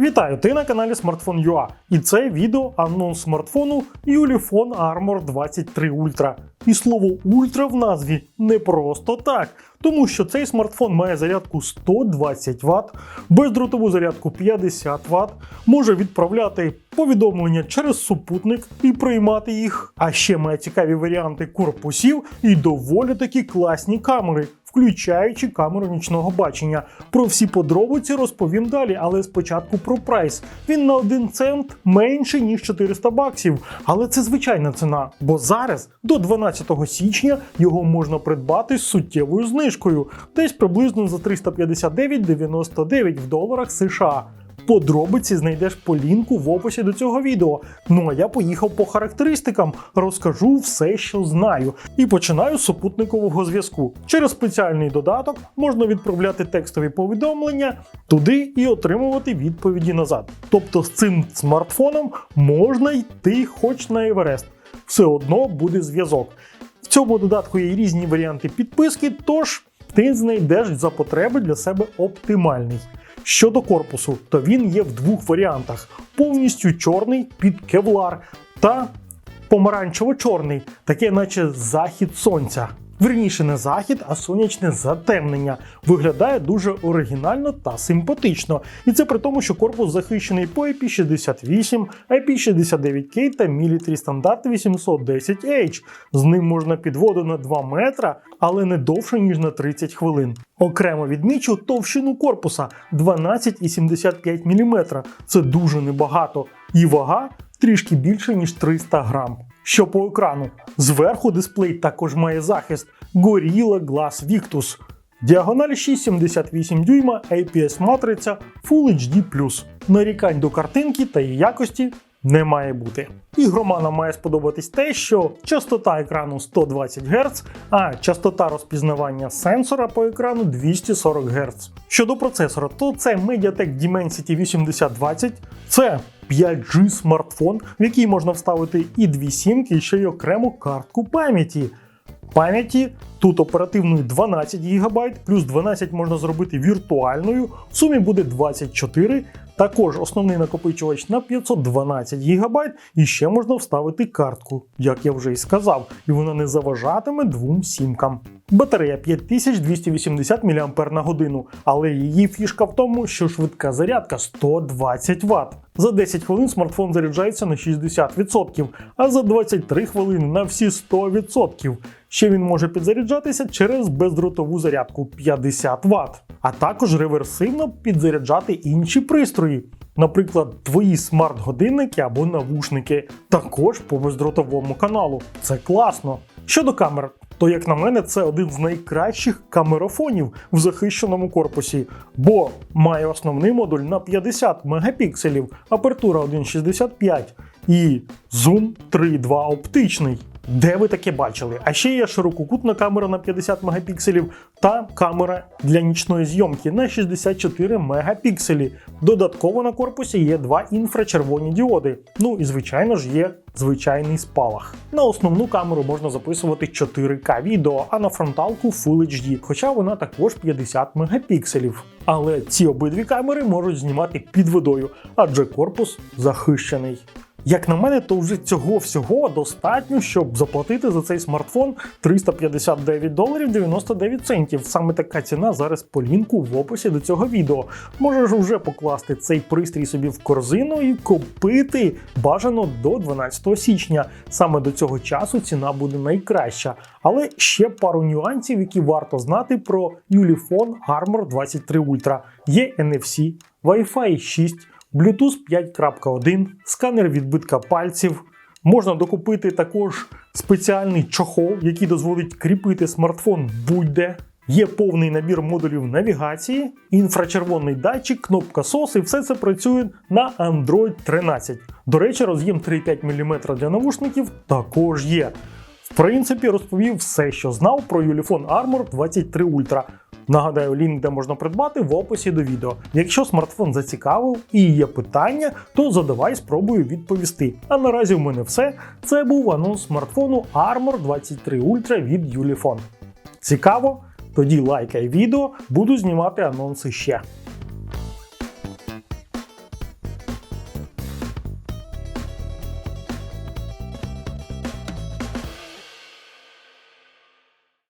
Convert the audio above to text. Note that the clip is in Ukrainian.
Вітаю! Ти на каналі Smartphone.ua і це відео анонс смартфону Ulefone Armor 23 Ultra. І слово Ультра в назві не просто так, тому що цей смартфон має зарядку 120 Вт, бездротову зарядку 50 Вт, може відправляти повідомлення через супутник і приймати їх. А ще має цікаві варіанти корпусів і доволі такі класні камери включаючи камеру нічного бачення. Про всі подробиці розповім далі, але спочатку про прайс. Він на 1 цент менший ніж 400 баксів. Але це звичайна ціна, бо зараз до 12 січня його можна придбати з суттєвою знижкою, десь приблизно за 359,99 в доларах США. Подробиці знайдеш по лінку в описі до цього відео. Ну а я поїхав по характеристикам, розкажу все, що знаю. І починаю з супутникового зв'язку. Через спеціальний додаток можна відправляти текстові повідомлення туди і отримувати відповіді назад. Тобто з цим смартфоном можна йти хоч на Еверест. Все одно буде зв'язок. В цьому додатку є різні варіанти підписки, тож ти знайдеш за потреби для себе оптимальний. Щодо корпусу, то він є в двох варіантах: повністю чорний під кевлар та помаранчево-чорний, таке, наче захід сонця. Верніше не захід, а сонячне затемнення. Виглядає дуже оригінально та симпатично. І це при тому, що корпус захищений по IP68, IP69K та Military Standard 810H. З ним можна підводу на 2 метра, але не довше, ніж на 30 хвилин. Окремо відмічу товщину корпуса 12,75 мм. Це дуже небагато. І вага трішки більше, ніж 300 грам. Що по екрану? Зверху дисплей також має захист Gorilla Glass Victus. Діагональ 6,78 дюйма, APS матриця Full HD+. Нарікань до картинки та її якості не має бути. Ігроманам має сподобатись те, що частота екрану 120 Гц, а частота розпізнавання сенсора по екрану 240 Гц. Щодо процесора, то це Mediatek Dimensity 8020, це 5G смартфон, в який можна вставити і дві сімки, і ще й окрему картку пам'яті. Пам'яті тут оперативної 12 ГБ, плюс 12 можна зробити віртуальною, в сумі буде 24. Також основний накопичувач на 512 ГБ, і ще можна вставити картку, як я вже і сказав, і вона не заважатиме двом сімкам. Батарея 5280 мАч, але її фішка в тому, що швидка зарядка 120 Вт. За 10 хвилин смартфон заряджається на 60%, а за 23 хвилини на всі 100%. Ще він може підзаряджатися через бездротову зарядку 50 Вт, а також реверсивно підзаряджати інші пристрої. Наприклад, твої смарт-годинники або навушники, також по бездротовому каналу. Це класно. Щодо камер, то, як на мене, це один з найкращих камерафонів в захищеному корпусі, бо має основний модуль на 50 мегапікселів, апертура 1,65 і зум 3,2 оптичний. Де ви таке бачили? А ще є ширококутна камера на 50 мегапікселів та камера для нічної зйомки на 64 мегапікселі. Додатково на корпусі є два інфрачервоні діоди. Ну і звичайно ж є звичайний спалах. На основну камеру можна записувати 4К відео, а на фронталку Full HD, хоча вона також 50 мегапікселів. Але ці обидві камери можуть знімати під водою, адже корпус захищений. Як на мене, то вже цього всього достатньо, щоб заплатити за цей смартфон 359 доларів 99 центів. Саме така ціна зараз по лінку в описі до цього відео. Можеш вже покласти цей пристрій собі в корзину і купити бажано до 12 січня. Саме до цього часу ціна буде найкраща. Але ще пару нюансів, які варто знати про Ulefone Armor 23 Ultra. Є NFC, Wi-Fi 6. Bluetooth 5.1, сканер відбитка пальців. Можна докупити також спеціальний чохол, який дозволить кріпити смартфон будь-де. Є повний набір модулів навігації, інфрачервоний датчик, кнопка SOS і все це працює на Android 13. До речі, роз'єм 3,5 мм для навушників також є. В принципі, розповів все, що знав про Ulefone Armor 23 Ultra. Нагадаю, лінк, де можна придбати, в описі до відео. Якщо смартфон зацікавив і є питання, то задавай, спробую відповісти. А наразі в мене все. Це був анонс смартфону Armor 23 Ultra від Юліфон. Цікаво? Тоді лайкай відео, буду знімати анонси ще.